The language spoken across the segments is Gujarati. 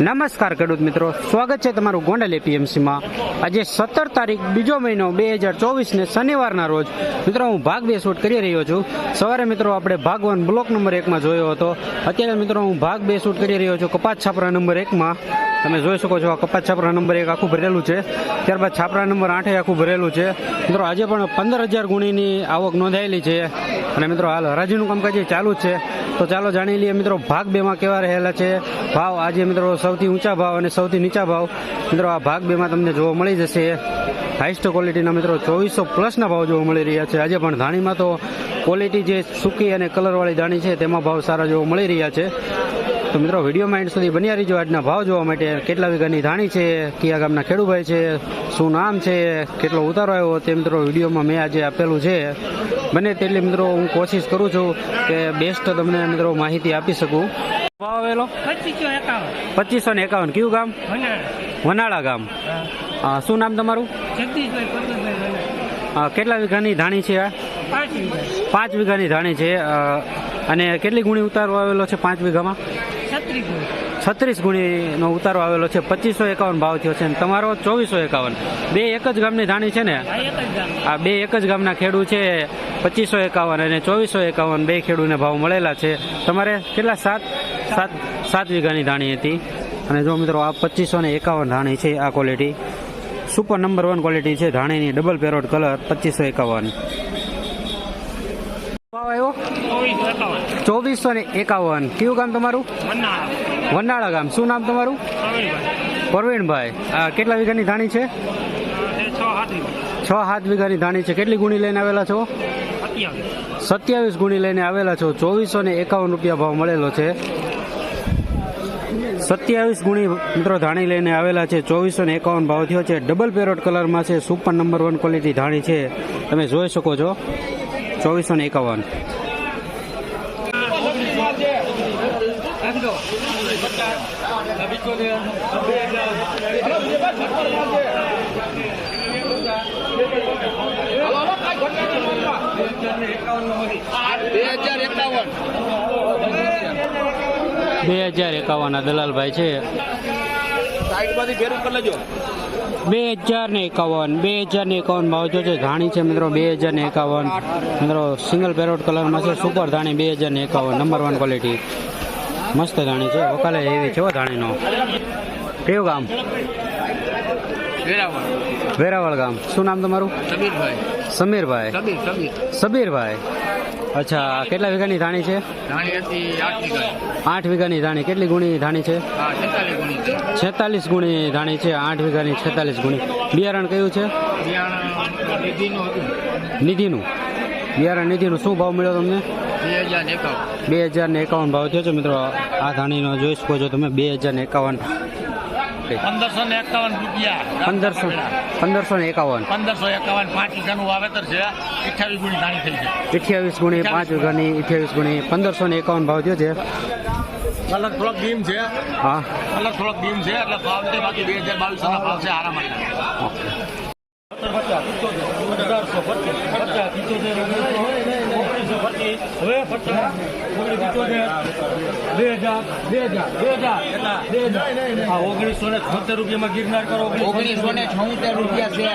નમસ્કાર ખેડૂત મિત્રો. સ્વાગત છે તમારું ગોંડલ એપીએમસીમાં. આજે સત્તર તારીખ બીજો મહિનો બે હજાર ચોવીસને શનિવારના રોજ. મિત્રો, હું ભાગ બે શૂટ કરી રહ્યો છું. સવારે મિત્રો આપણે ભાગ વન બ્લોક નંબર એકમાં જોયો હતો. અત્યારે મિત્રો હું ભાગ બે શૂટ કરી રહ્યો છું કપાત છાપરા નંબર એકમાં. તમે જોઈ શકો છો આ કપાત છાપરા નંબર એક આખું ભરેલું છે. ત્યારબાદ છાપરા નંબર આઠે આખું ભરેલું છે. મિત્રો, આજે પણ પંદર હજાર ગુણીની આવક નોંધાયેલી છે. અને મિત્રો, હાલ હરાજીનું કામકાજ ચાલુ છે. તો ચાલો જાણી લઈએ મિત્રો, ભાગ બેમાં કેવા રહેલા છે? ભાવ આજે મિત્રો સૌથી ઊંચા ભાવ અને સૌથી નીચા ભાવ. મિત્રો, આ ભાગ બેમાં તમને જોવા મળી જશે. હાઈસ્ટ ક્વોલિટીના મિત્રો, ચોવીસો પ્લસના ભાવ જોવા મળી રહ્યા છે. આજે પણ ધાણીમાં તો ક્વોલિટી જે સૂકી અને કલરવાળી ધાણી છે, તેમાં ભાવ સારા જોવા મળી રહ્યા છે. તો મિત્રો વિડીયોમાં એન્ડ સુધી બન્યા રહીજો. આજના ભાવ જોવા માટે કેટલા વીઘાની ધાણી છે, કયા ગામના ખેડૂભાઈ છે, શું નામ છે, કેટલો ઉતારો આવ્યો તે મિત્રો વિડીયોમાં મેં આજે આપેલું છે. બને તેટલી મિત્રો હું કોશિશ કરું છું કે બેસ્ટ તમને મિત્રો માહિતી આપી શકું. ભાવ આવેલો પચીસો ને એકાવન. કયું ગામ? વનાળા ગામ. શું નામ તમારું? કેટલા વીઘાની ધાણી છે આ? પાંચ વીઘાની ધાણી છે અને કેટલી ગુણી ઉતારો આવેલો છે પાંચ વીઘામાં? છત્રીસ ગુણીનો ઉતારો આવેલો છે પચીસો એકાવન ભાવ થયો છે તમારો ચોવીસો એકાવન. બે એક જ ગામની ધાણી છે ને? આ એક જ ગામ. આ બે એક જ ગામના ખેડૂ છે પચીસો એકાવન અને ચોવીસો એકાવન બે ખેડૂને ભાવ મળેલા છે. તમારે કેટલા સાત? સાત સાત વીઘાની ધાણી હતી. અને જો મિત્રો આ પચીસો ને એકાવન ધાણી છે આ quality super number one quality છે ધાણીની ડબલ પેરોડ કલર પચીસો એકાવન. ચોવીસો ને એકાવન. કયું ગામ તમારું? વનાળા ગામ. શું નામ તમારું? પ્રવીણભાઈ. આ કેટલા વીઘાની ધાણી છે? છ સાત વીઘાની ધાણી છે. કેટલી ગુણી લઈને આવેલા છો? સત્યાવીસ. સત્યાવીસ ગુણી લઈને આવેલા છો. ચોવીસો ને એકાવન રૂપિયા ભાવ મળેલો છે. સત્યાવીસ ગુણી મિત્રો ધાણી લઈને આવેલા છે ચોવીસો ને એકાવન ભાવ થયો છે. ડબલ પેરોટ કલરમાં છે સુપર નંબર વન ક્વોલિટી ધાણી છે. તમે જોઈ શકો છો ચોવીસો ને એકાવન. બે હજાર એકાવન. બે હજાર એકાવન દલાલભાઈ છે. બે હજાર ને એકાવન બે હજાર ને એકાવન ભાવ જો છે ધાણી છે મિત્રો બે હજાર ને એકાવન. મિત્રો સિંગલ પેરોટ કલરમાં છે સુપર ધાણી બે હજાર ને એકાવન નંબર વન ક્વોલિટી મસ્ત ધાણી છે વકાલે એવી છે ધાણીનો. કયું ગામ? વેરાવળ. ગામ. શું નામ તમારું? સમીરભાઈ. સમીરભાઈ. સબીર સબીર સબીરભાઈ અચ્છા કેટલા વીઘાની ધાણી છે? આઠ વીઘાની. ધાણી. કેટલી ગુણી ધાણી છે? છેતાલીસ ગુણી ધાણી છે આઠ વીઘાની છેતાલીસ ગુણી. બિયારણ કયું છે? નિધિનું બિયારણ નિધિનું શું ભાવ મળ્યો તમને? બે હજાર એકાવન. બે હજાર ને એકાવન ભાવ થયો છે મિત્રો. આ ધાણીનો જોઈ શકો છો તમે. બે હજાર ને એકાવન. પંદરસો ને એકાવન રૂપિયા. પંદરસો પંદરસો ને એકાવન. પંદરસો એકાવન પાંચ વીઘાનું વાવેતર છે. અઠ્યાવીસ ગુણી ધાણી થઈ છે. અઠ્યાવીસ ગુણી પાંચ વીઘાની અઠ્યાવીસ ગુણી. પંદરસો ને એકાવન ભાવ થયો છે. કલર થોડોક ડીમ છે. હા. કલર થોડોક ડીમ છે એટલે ભાવ છે બાકી બે હજાર બાવીસ ના ભાવ છે આરામ ઓગણીસો ને છોતેર રૂપિયામાં ગિરનાર કરો ઓગણીસો ને છોતેર. રૂપિયા છે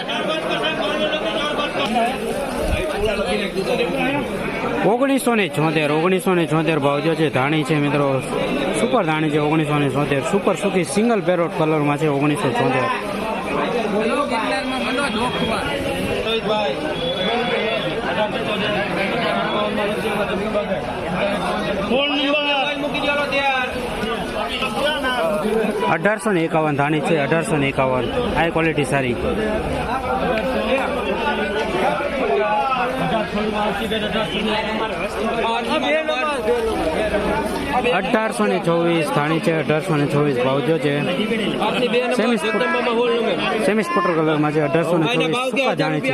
ઓગણીસો ને છોતેર ઓગણીસો ને છોતેર ભાવ જો છે ધાણી છે મિત્રો. સુપર ધાણી છે ઓગણીસો ને છોતેર. સુપર સુખી સિંગલ પેરોટ કલરમાં છે ઓગણીસો છોતેર. અઢારસો ને એકાવન, ધાણી છે અઢારસો ને એકાવન. હાઈ ક્વોલિટી સારી. અઢારસો ને ચોવીસ, ધાણી છે અઢારસો ને ચોવીસ ભાવજો છે. સેમી સ્પોટર કલરમાં છે અઢારસો ને ચોવીસ, સુકા ધાણી છે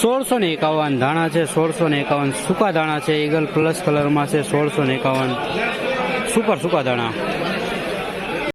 સોળસો ને એકાવન ધાણા છે, સોળસો ને એકાવન સુકા દાણા છે, ઈગલ પ્લસ કલરમાં છે સોળસો ને એકાવન. સુપર સુકા દાણા